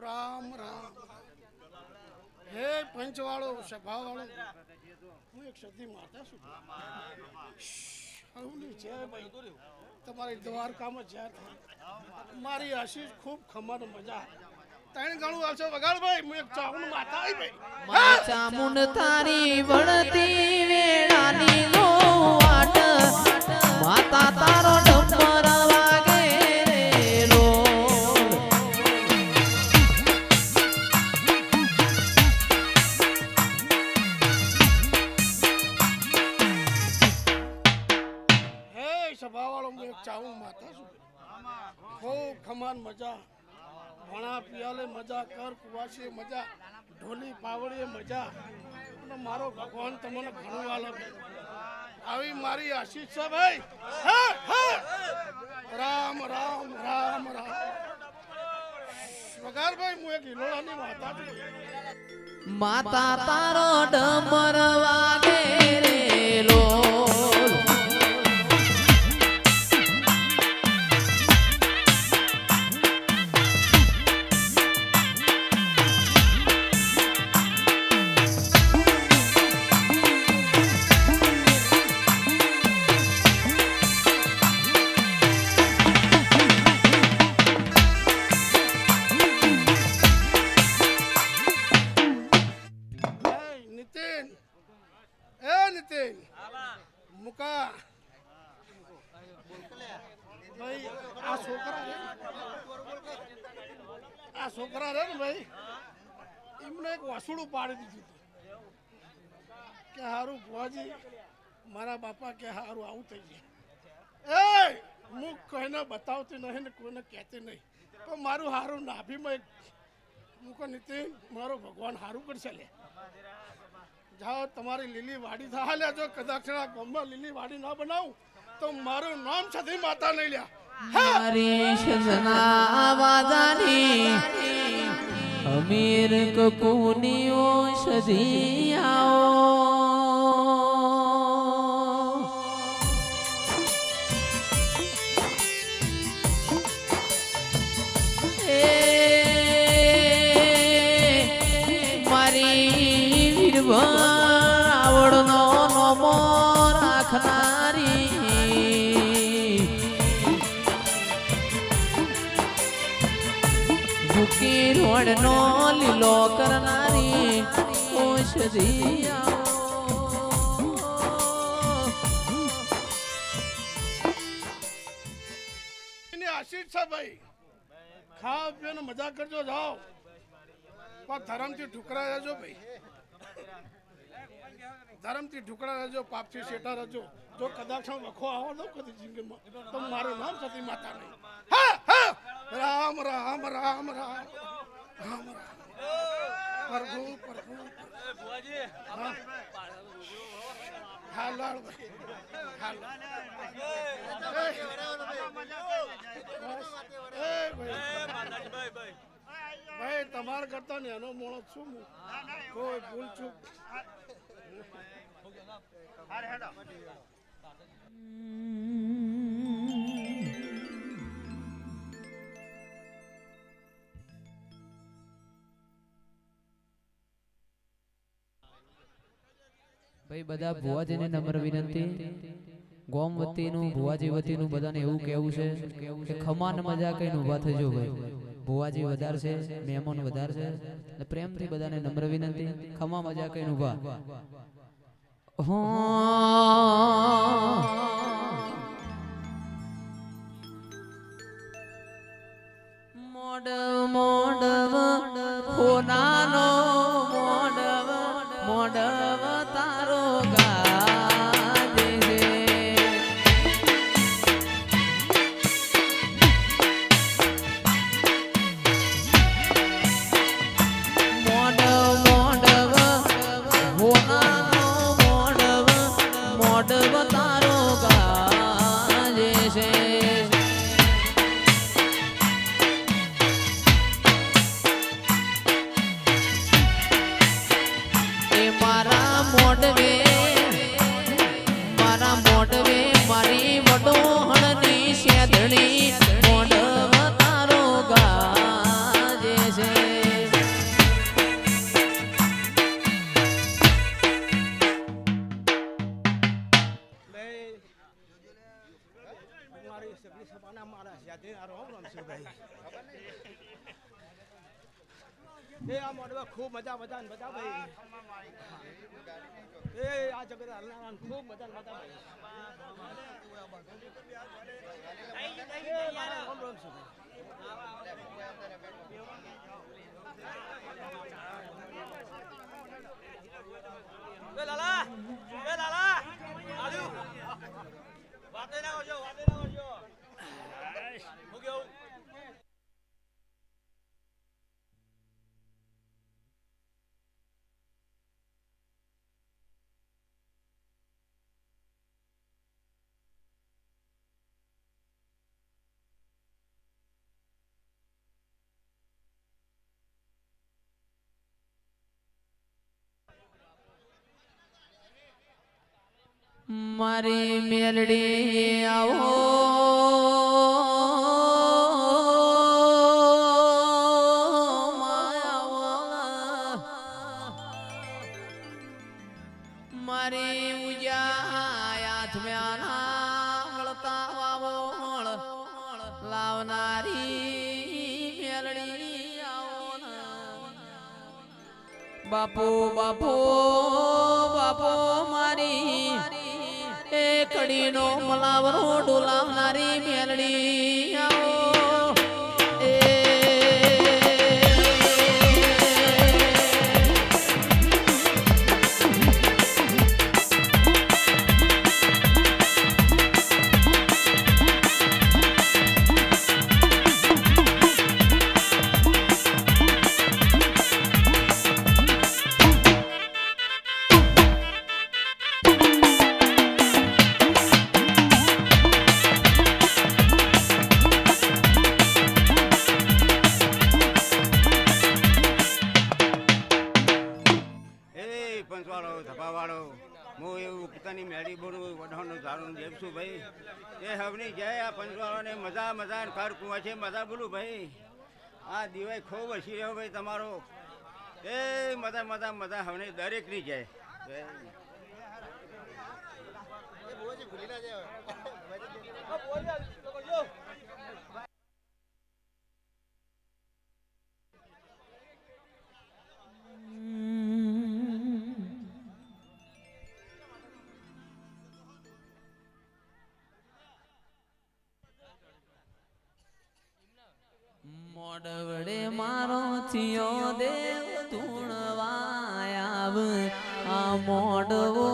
રામ રામ. હે પંચવાળો, સભાવાળો. હું એક સતી માતા છું. તમારી મારી આશીષ ખૂબ ખમણ મજા. ત્રણ ગણું આવશે. વગાડ ભાઈ હું એક ચાહુન માતા આવી ભાઈ. ચામુંડ તારી વળતી વેળાની નો માતા તારો ડંબર કર મજા. ઢોલી પાવડીએ મજા. મારો ભગવાન તમને ઘણું વાલો આવી મારી આશીષ છે, ભાઈ. રામ રામ રામ રામ. વગાર ભાઈ, હું એક હિલોળાની માતા છું. માતા તારો ડમર વાગે રે. કે હારું ભુવાજી, મારા બાપા કે હારું આવું થઈ જાય એ, હું કોઈને બતાવતી નહીં ને કોઈને કહેતી નહીં. તો મારું હારું નાભીમાં એક મુકો નીતિન મારો ભગવાન હારું કરશે લે. જાઓ, તમારી લીલી વાડી થાય લે, જો કદાચ ગામમાં લીલી વાડી ના બનાવું, તો મારું નામ સધી માતા નહીં લ્યા. હરે સજના વાદાની અમીર કકુનીઓ સધી આવો એ મારી વીરભાવડનો રોડનો લીલો કરનારી આશીષ ને ધર્મથી ઠુકરા ભાઈ. ધર્મથી ઠુકરા રહેજો, પાપથી શેઠા રહેજો. જો કદાચ વખો આવો ને કદી જિંદગીમાં, તો મારું નામ સતી હા હા. રામ રામ રામ રામ. પ્રભુ ભાઈ તમારા કરતા ને એનો મોણો છું કોઈ ભૂલ છું. ભાઈ બધા ભુવાજીને નમ્ર વિનંતી. ગોમ વતીનું ભુવાજી વતીનું બધાને એવું કેવું છે કે ખમાન મજા કઈને ઊભા થજો ભાઈ. ભુવાજી વધારે છે મહેમાન વધારે છે એટલે પ્રેમથી બધાને નમ્ર વિનંતી. ખમા મજા કઈને ઊભા. મોડવ મોડવ ખોનાનો મોડવ મોડવ. એ આ મોડવા ખૂબ મજા મજા ને મજા ભાઈ. એ આ જગત હલનારા ખૂબ મજા ને ભાઈ. લાલા લાલા વાતે ના કરજો વાતે ના કરજો હું કેવું? મારી મેલડી આવો. કડીનો મલાવરો ડોલાવનારી મેલડી આવો. હું એવું પોતાની મેળી બોલું વઢાણું ધારું દેવશું ભાઈ. એ હવની જય આ પંચવાળાને મજા મજા કર કુવા છે મજા બોલું ભાઈ. આ દિવાય ખૂબ હસી રહ્યો ભાઈ તમારો. એ મજા મજા મજા હવને દરેકની જય. ભૂલી ના બોલ્યા મોડવડે મારો થયો દેવ તુણવાયા આ મોડવો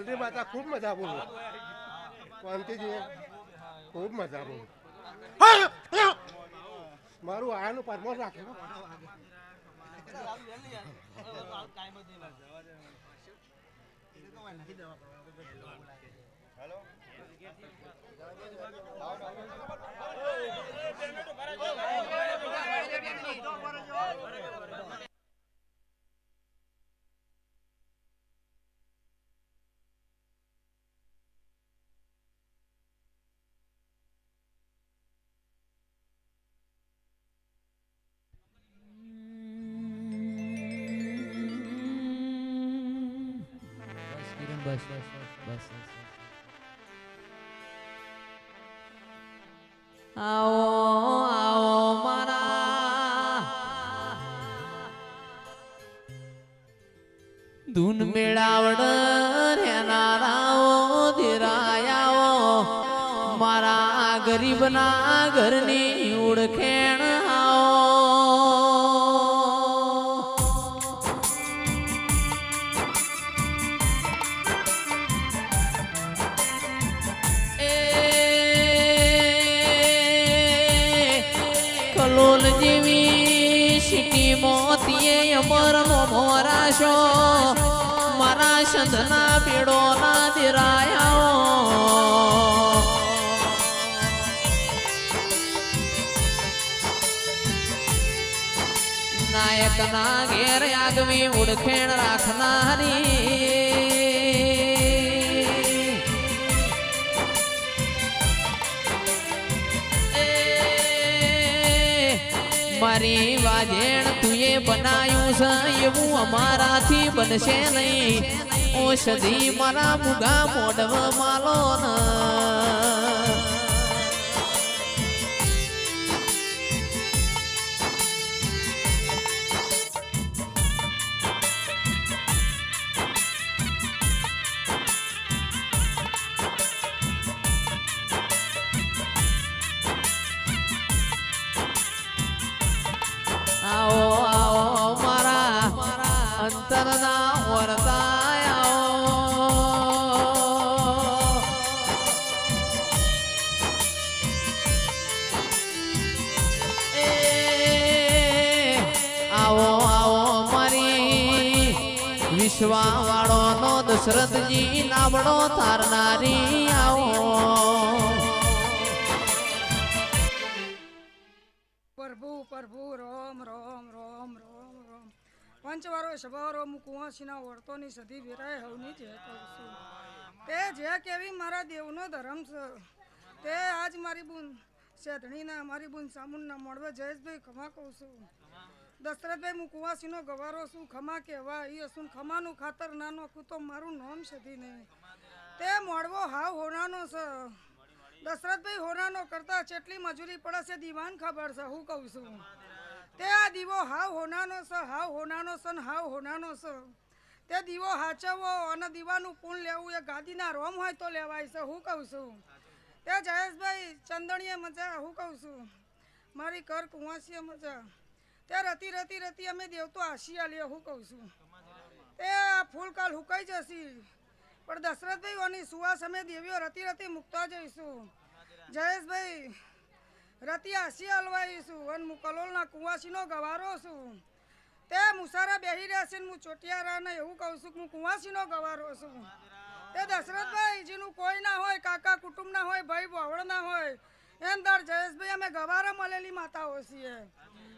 મેલડી માતા ખૂબ મજા બોલું. શાંતિજી ખૂબ મજા બોલું. મારું આયાનું પરમોશ રાખ્યું બસ કિરણ બસ બસ આવો આવો મારા. ધૂન મેળાવડ રેનારાઓ ધીરાયાઓ મારા ગરીબના ઘરની ઓળખેણ મોરાશો મારા સંધના પીડો ના દિરાયા નાયક ના ઘેર આગવી ઉડખેણ રાખનારી. મારી વાજેણ તુએ બનાયું છે, એવું અમારાથી બનશે નહીં. ઔષધિ મારા મુગા મોડવ માલો ના વિશ્વાવાળો નો દશરથજી નામડો તારનારી આવો. પ્રભુ પ્રભુ, રોમ રોમ રોમ રોમ રોમ. પંચવારો સવારો મુકુવાસીના વર્તોની સધી વિરાય હવની જે કહું તે જે કેવી મારા દેવનો ધર્મ છે, તે આજ મારી બુન શેધણીના મારી બુન સામુનના મળવા જયેશભાઈ ખમા કહું છું. દશરથભાઈ હું કુવાસીનો ગવારો છું ખમા કહેવા એ શું ખમાનું ખાતર ના નાખું તો મારું નામ સધી નહીં તે મોડવો હાવ હોનાનો છે દશરથભાઈ હોનાનો કરતા જેટલી મજૂરી પડે છે દીવાન ખબર છે, હું કહું છું. તે આ દીવો હાવ હોનાનો છે હાવ હોનાનો છે ને હાવ હોનાનો છે તે દીવો હાચવવો અને દીવાનું પૂન લેવું એ ગાદીના રોમ હોય તો લેવાય છે, હું કહું છું. તે જયેશભાઈ ચંદણીએ મજા, હું કહું છું. મારી કર કુંવાસીએ મજા. તે રતી રતી રતી અમે દેવતો આશિયા લે હું કહું છું. તે આ ફૂલ કાલ હુકાઈ જશે. પણ દશરથભાઈ ઓની સુવાસ અમે દેવીઓ રતી રતી મૂકતા જઈશું. જયેશભાઈ, રતી આસી હલવાઈશું અને હું કલોલના કુંવાસીનો ગવારો છું. તે મુસારા બેહી રહેશે હું ચોટિયારાને એવું કહું છું કે હું કુંવાસીનો ગવારો છું. તે દશરથભાઈ, જેનું કોઈ ના હોય, કાકા કુટુંબ ના હોય, ભાઈ બહોળ ના હોય, એમ દર જયેશભાઈ અમે ગવારા મળેલી માતાઓ છીએ.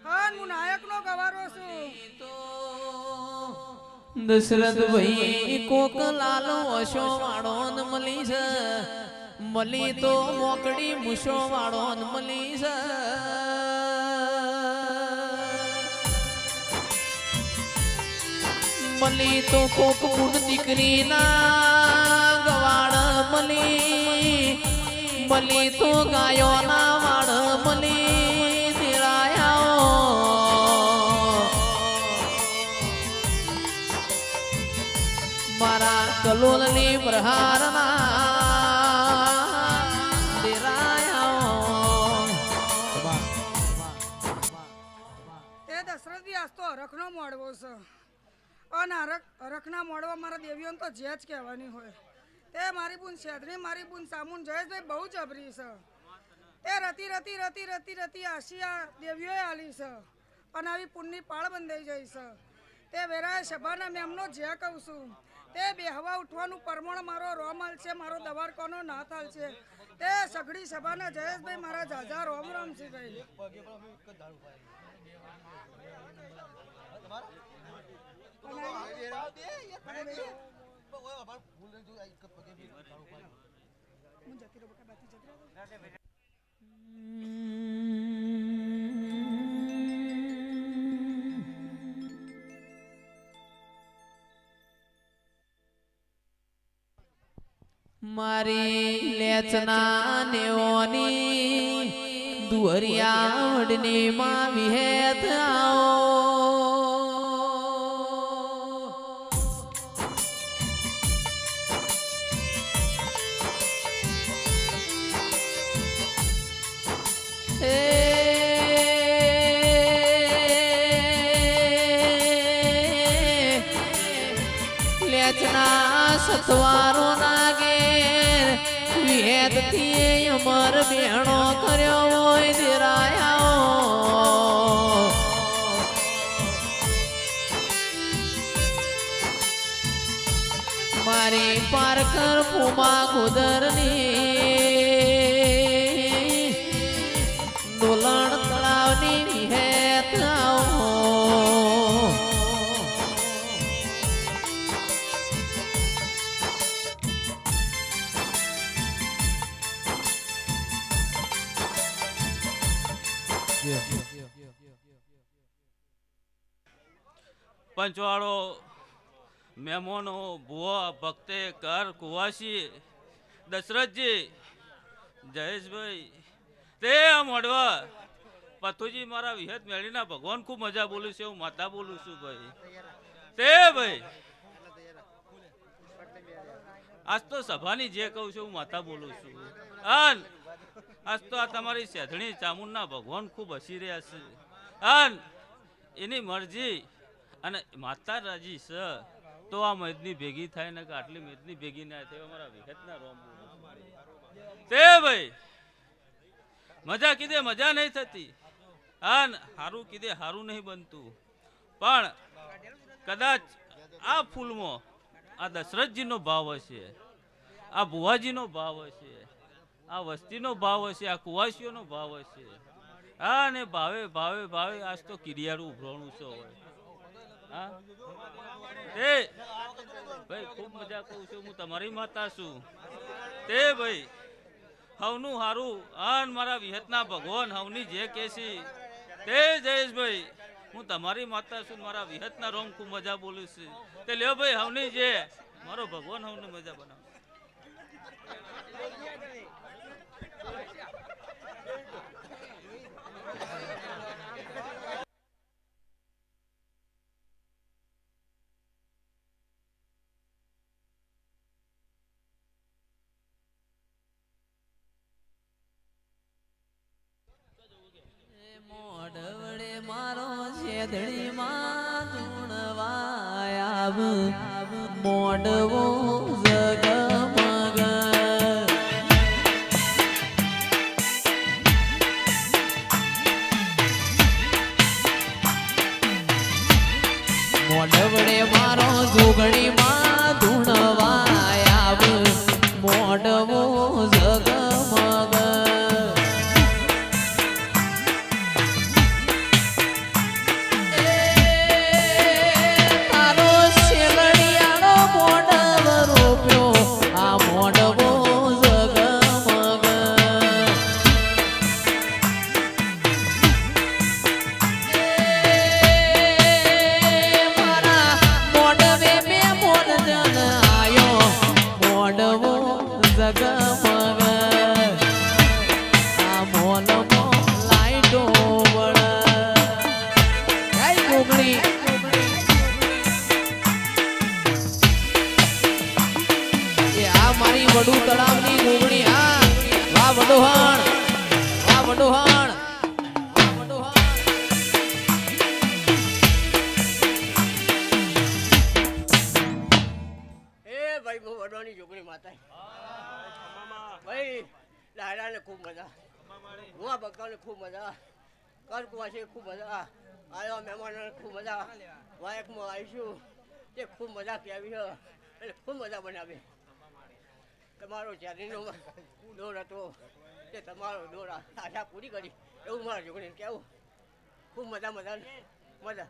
હા હું નાયક નો ગવારો છું. દશરથ ભાઈ કોક લાલો અશો વાળો ન છે. મળી તો મોકડી મૂછો વાળો ન મળી છે. મળી તો કોક બુન દીકરી ના ગવાડ મળી મળી તો ગાયો ના તો મોડવો છે. અને હરખ મોડવા મારા દેવીઓને તો જે જ કહેવાની હોય. તે મારી બુન શેદરી, મારી બુન સામુન જયેશભાઈ બહુ જબરી છે. તે રતી રતી રતી રતી રતી આશિયા દેવીઓએ આલી છે. અને આવી પુણ્યની પાળ બંધાઈ જાય છે. તે વેરાય સભાના મેમનો જે કહું છું. તે બેહવા ઉઠવાનું પરમણ મારો રોમલ છે મારો દવારકોનો નાથાલ છે. તે સઘળી સભાના જયેશભાઈ મારા જાજા રોમ રોમ છે ભાઈ હું જતી રહું બકા જતી રહું મારી લેચના નેઓની દુરિયાવડની માં વિહેત આવો લેચના સતવારો વિહેતથી અમર બેણો કર્યો હોય નિરાયા મારી પારકર પુમા કુદરની પંચવાળો, મહેમાનો ભુવા, ભક્તે કર કુવાસી, દશરથજી, જયેશભાઈ, તે મોડવા પથુજી મારા વિહત મેળીના ભગવાન ખૂબ મજા બોલું છે હું માતા બોલું છું ભાઈ. તે ભાઈ. આજ તો સભાની જે કહું છું હું માતા બોલું છું. અન, આજ તો આ તમારી સેધણી ચામુંડના ભગવાન ખૂબ હસી રહ્યા છે. અન, એની મરજી અને માતા રાજી સ તો આ મેદની ભેગી થાય ને કે આટલી મેદની ભેગી ના થાય, અમારા વિગતના રોમ તે ભાઈ, મજા કીધે, મજા નહીં થતી. હા સારું કીધે, હારું નહીં બનતું. પણ કદાચ આ ફૂલમાં આ દશરથજીનો ભાવ હશે, આ ભુવાજીનો ભાવ હશે, આ વસ્તીનો ભાવ હશે, આ કુવાસીઓનો ભાવ હશે. હા ને ભાવે ભાવે ભાવે આજ તો કિરિયાળું ઉભરાણું છે હોય હા? એ! ભાઈ, ખૂબ મજા કહું છું, હું તમારી માતા છું. તે ભાઈ, હવનું હારું અન મારા વિહતના ભગવાન, હવની જે કેસી. તે જયેશભાઈ હું તમારી માતા છું, મારા વિહતના રોમ ખૂબ મજા બોલું છું. તે લ્યો ભાઈ, હવની જે, મારો ભગવાન હવની મજા બનાવ. ಮಾಡವೋ કર છે, ખૂબ મજા આવ્યા મહેમાનોને ખૂબ મજા વાયકમાં આવીશું. તે ખૂબ મજા કહેવી એટલે ખૂબ મજા બનાવી. તમારો ચેરીનો દોર હતો. તે તમારો દોર આશા પૂરી કરી. એવું મારા છોકરીને કહેવું ખૂબ મજા મજા મજા.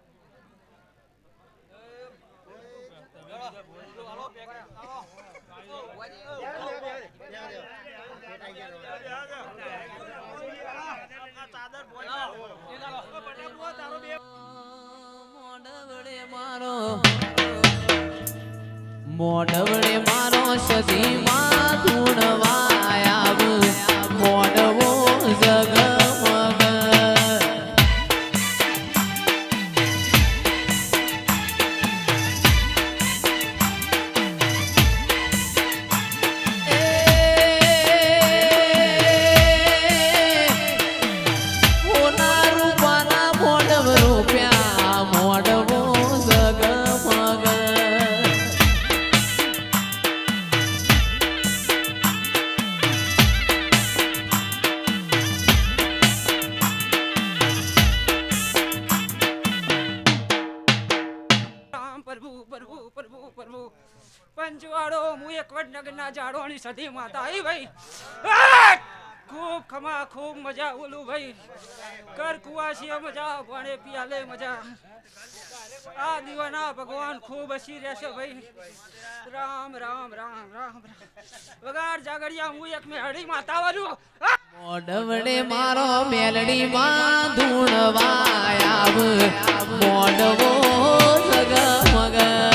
મોઢવડે મારો મોઢવડે મારો સદી માં મોઢવો માના જાડોણી સધી માતા આવી ભાઈ ખૂબ ખમા, ખૂબ મજા, ઓલું ભાઈ કર કુવાસીએ મજા, ભણે પિયાલે મજા. આ દીવાના ભગવાન ખૂબ હસી રહેશે ભાઈ રામ રામ રામ રામ વગાડ જાગડિયા, હું એક મેળડી માતા વાળું મોડવડે મારો મેલડી માં ધૂણવાયાવ મોડવો સગમગ ભાઈ